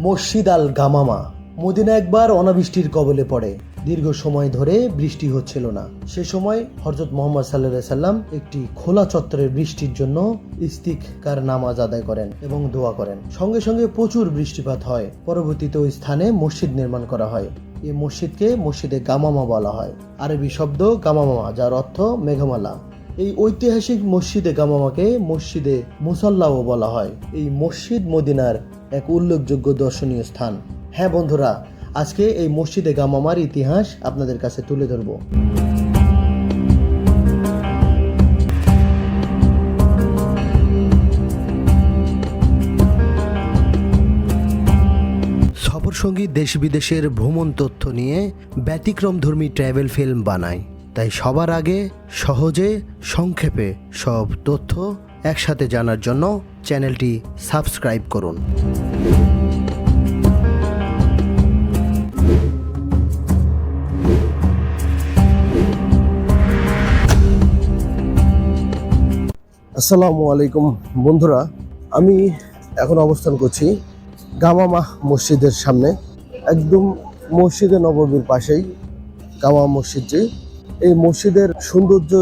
মসজিদ আল গামামা। মদিনা একবার অনাবৃষ্টির কবলে পড়ে। দীর্ঘ সময় ধরে বৃষ্টি হচ্ছিল না। সে সময় হজরত মোহাম্মদ সাল্লাহ সাল্লাম একটি খোলা চত্বরের বৃষ্টির জন্য ইস্তিককার নামাজ আদায় করেন এবং দোয়া করেন। সঙ্গে সঙ্গে প্রচুর বৃষ্টিপাত হয়। পরবর্তীতে ওই স্থানে মসজিদ নির্মাণ করা হয়। এই মসজিদকে মসজিদে গামামা বলা হয়। আরবি শব্দ গামামা, যার অর্থ মেঘমালা। এই ঐতিহাসিক মসজিদে গামামাকে মসজিদে মুসাল্লাও বলা হয়। এই মসজিদ মদিনার এক উল্লেখযোগ্য দর্শনীয় স্থান। হ্যাঁ বন্ধুরা, আজকে এই মসজিদে গামামার ইতিহাস আপনাদের কাছে তুলে ধরব। সফরসঙ্গী দেশ বিদেশের ভ্রমণ তথ্য নিয়ে ব্যতিক্রমধর্মী ট্র্যাভেল ফিল্ম বানায় তাই সবার আগে সহজে সংক্ষেপে সব তথ্য একসাথে জানার জন্য চ্যানেলটি সাবস্ক্রাইব করুন। আসসালামু আলাইকুম বন্ধুরা, আমি এখন অবস্থান করছি গামামা মসজিদের সামনে। একদম মসজিদে নববীর পাশেই গামা মসজিদটি। এই মসজিদের সৌন্দর্য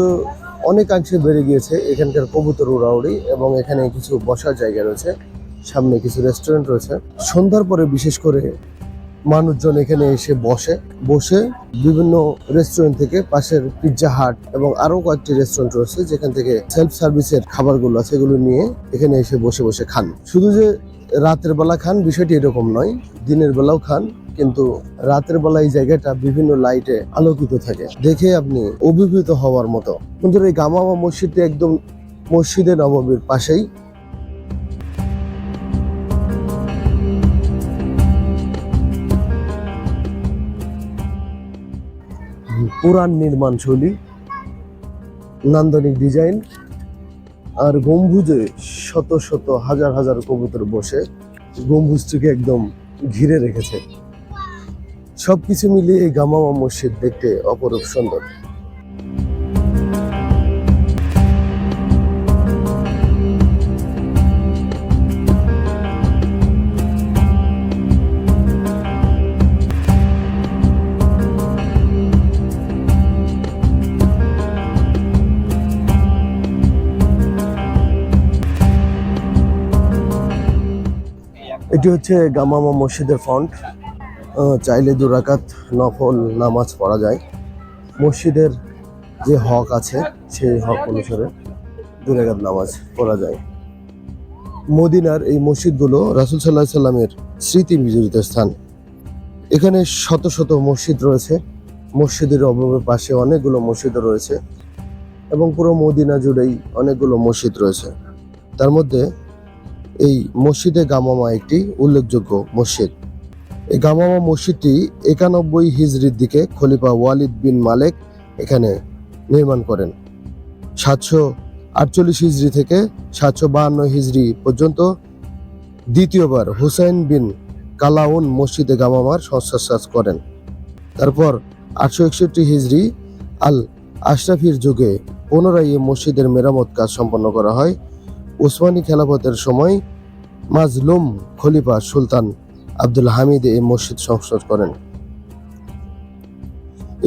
অনেকাংশে বেড়ে গিয়েছে এখানকার কবুতর উড়াউড়ি এবং এখানে কিছু বসার জায়গা রয়েছে, সামনে কিছু রেস্টুরেন্ট রয়েছে। সন্ধ্যার পরে বিশেষ করে মানুষজন এখানে এসে বসে। বসে বিভিন্ন রেস্টুরেন্ট থেকে পাশের পিৎজা হাট এবং আরও কয়েকটি রেস্টুরেন্ট রয়েছে যেখান থেকে সেলফ সার্ভিসের খাবারগুলো আছে সেগুলো নিয়ে এখানে এসে বসে বসে খান। শুধু যে রাতের বেলা খান বিষয়টি এরকম নয়, দিনের বেলাও খান। কিন্তু রাতের বেলা এই জায়গাটা বিভিন্ন লাইটে আলোকিত থাকে। দেখে আপনি অভিভূত হওয়ার মতো। কিন্তু এই গামামা মসজিদটি একদম মসজিদে নবমীর পাশেই। পুরান নির্মাণ শৈলী, নান্দনিক ডিজাইন, আর গম্বুজে শত শত হাজার হাজার কবুতর বসে। গম্বুজটিকে একদম ঘিরে রেখেছে। সবকিছু মিলিয়ে এই গামামা মসজিদ দেখতে অপরূপ সুন্দর। এটি হচ্ছে গামামা মসজিদের ফন্ট চাইলে দুরাকাত নফল নামাজ পড়া যায়। মসজিদের যে হক আছে, সেই হক অনুসারে দুরাকাত নামাজ পড়া যায়। মদিনার এই মসজিদগুলো রাসুল সাল্লাহ সাল্লামের স্মৃতি বিজড়িত স্থান। এখানে শত শত মসজিদ রয়েছে। মসজিদের অভাবের পাশে অনেকগুলো মসজিদ রয়েছে এবং পুরো মদিনা জুড়েই অনেকগুলো মসজিদ রয়েছে। তার মধ্যে এই মসজিদে গামামা একটি উল্লেখযোগ্য মসজিদ। এই গামামা মসজিদটি একানব্বই হিজরির দিকে খলিফা ওয়ালিদ বিন মালেক এখানে নির্মাণ করেন। সাতশো আটচল্লিশ হিজরি থেকে সাতশো বাহান্ন হিজরি পর্যন্ত দ্বিতীয়বার হুসাইন বিন কালাউন মসজিদে গামামার সংস্কার করেন। তারপর আটশো একষট্টি হিজরি আল আশরাফির যুগে পুনরায় এই মসজিদের মেরামত কাজ সম্পন্ন করা হয়। উসমানী খেলাফতের সময় মাজলুম খলিফা সুলতান আব্দুল হামিদ এই মসজিদ সংস্কার করেন।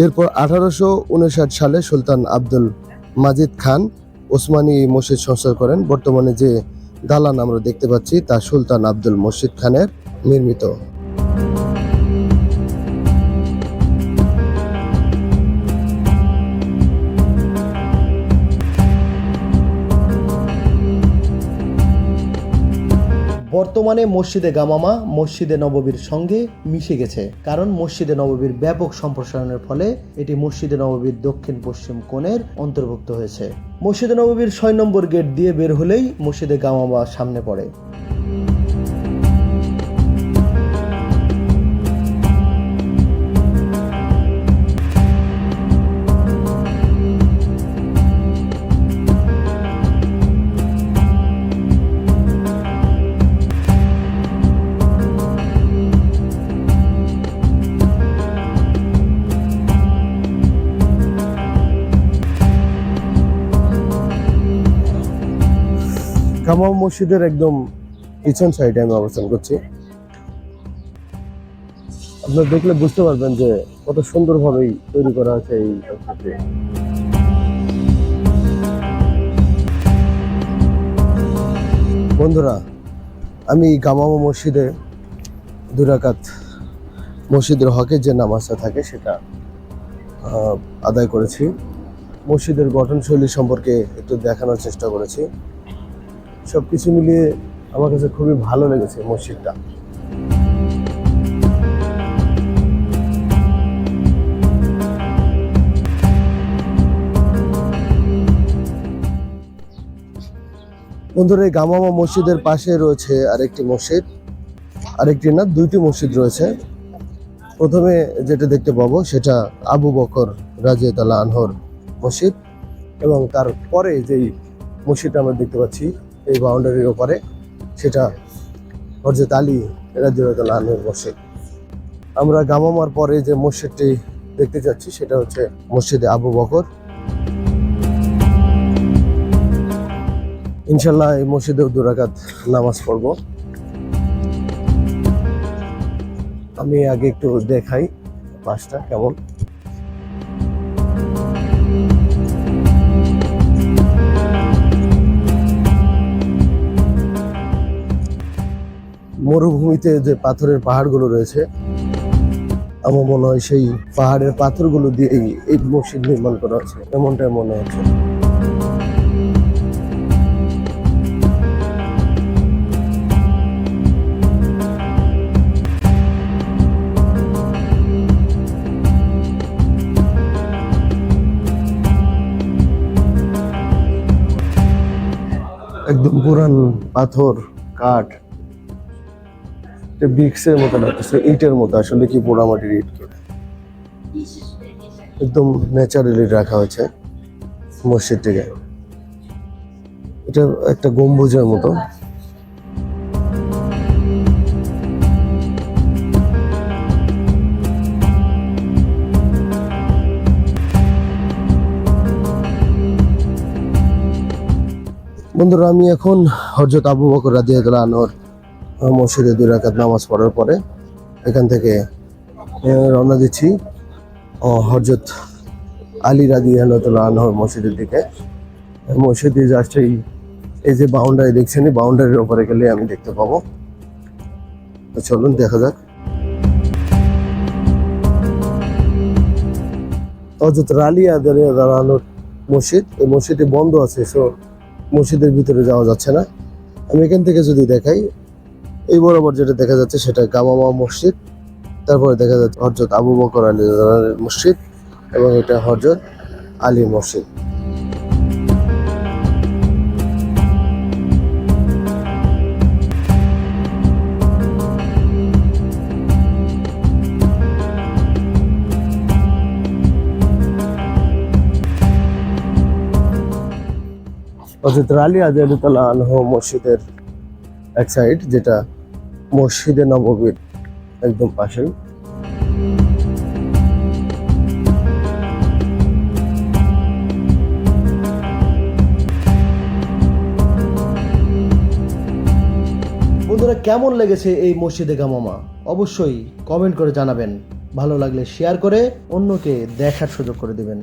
এরপর আঠারোশো উনষাট সালে সুলতান আব্দুল মাজিদ খান ওসমানী মসজিদ সংস্কার করেন। বর্তমানে যে দালান আমরা দেখতে পাচ্ছি, তা সুলতান আব্দুল মসজিদ খানের নির্মিত। বর্তমানে মসজিদে গামামা, মসজিদে নববীর সঙ্গে মিশে গেছে। কারণ মসজিদে নববীর ব্যাপক সম্প্রসারণের ফলে এটি মসজিদে নববীর দক্ষিণ পশ্চিম কোণের অন্তর্ভুক্ত হয়েছে। মসজিদে নববীর ছয় নম্বর গেট দিয়ে বের হলেই মসজিদে গামামা সামনে পড়ে। কামাম মসজিদের একদম পিছন সাইডে আমি অবস্থান করছি। আপনারা দেখলে বুঝতে পারবেন যে কত সুন্দরভাবেই তৈরি করা হয়েছে এই মসজিদটি। বন্ধুরা, আমি গামামা মসজিদে দুরাকাত মসজিদের হকের যে নামাজটা থাকে সেটা আদায় করেছি। মসজিদের গঠনশৈলী সম্পর্কে একটু দেখানোর চেষ্টা করেছি। সব কিছু মিলিয়ে আমার কাছে খুবই ভালো লেগেছে মসজিদটা। বন্ধুরা, এই গামামা মসজিদের পাশে রয়েছে আরেকটি মসজিদ। আরেকটি না, দুইটি মসজিদ রয়েছে। প্রথমে যেটা দেখতে পাবো, সেটা আবু বকর রাজিয়াতাল্লাহ আনহর মসজিদ এবং তারপরে যেই মসজিদটা আমরা দেখতে পাচ্ছি এই বাউন্ডারির ওপারে সেটা হরজত আলী রাজিয়াতাল্লাহ আনহর মসজিদ আমরা গামামার পরে যে মসজিদটি দেখতে যাচ্ছি, সেটা হচ্ছে মসজিদে আবু বকর। ইনশাল্লাহ এই মসজিদেও দুরাকাত নামাজ পড়ব। আমি আগে একটু দেখাই পাশটা কেমন। মরুভূমিতে যে পাথরের পাহাড়গুলো রয়েছে, আমার মনে হয় সেই পাহাড়ের পাথরগুলো দিয়েই এই মসজিদ নির্মাণ করা হয়েছে। এমনটাই মনে হচ্ছে। একদম পুরান পাথর, কাঠ ব্রিক্সের মতো লাগতেছে ইটের মতো, আসলে কি পোড়ামাটির ইট? একদম ন্যাচারালি রাখা হয়েছে মসজিদটিকে এটা একটা গম্বুজের মতো বন্ধুরা, আমি এখন হজরত আবু বকর রাদিয়াল্লাহু আনহর মসজিদে দুই রাকাত নামাজ পড়ার পরে এখান থেকে রওনা দিচ্ছি হজরত আলী রাদি আনহর মসজিদের দিকে। মসজিদে জাস্ট এই এই যে বাউন্ডারি দেখছেন, এই বাউন্ডারির ওপরে গেলে আমি দেখতে পাবো। চলুন, দেখা যাক। হজরত রালি আনহর মসজিদ, এই মসজিদটি বন্ধ আছে সো মসজিদের ভিতরে যাওয়া যাচ্ছে না। আমি এখান থেকে যদি দেখাই এই বরাবর যেটা দেখা যাচ্ছে সেটা গামামা মসজিদ, তারপরে দেখা যাচ্ছে হজরত আবু বকর আলী মসজিদ এবং এটা হজরত আলী মসজিদ। হজরত আলী আদিয়াল্লাহ আনহ মসজিদের এক সাইড যেটা মসজিদে নববীর একদম পাশেই। বন্ধুরা, কেমন লেগেছে এই মসজিদে গামামা? অবশ্যই কমেন্ট করে জানাবেন। ভালো লাগলে শেয়ার করে, অন্যকে দেখার সুযোগ করে দিবেন।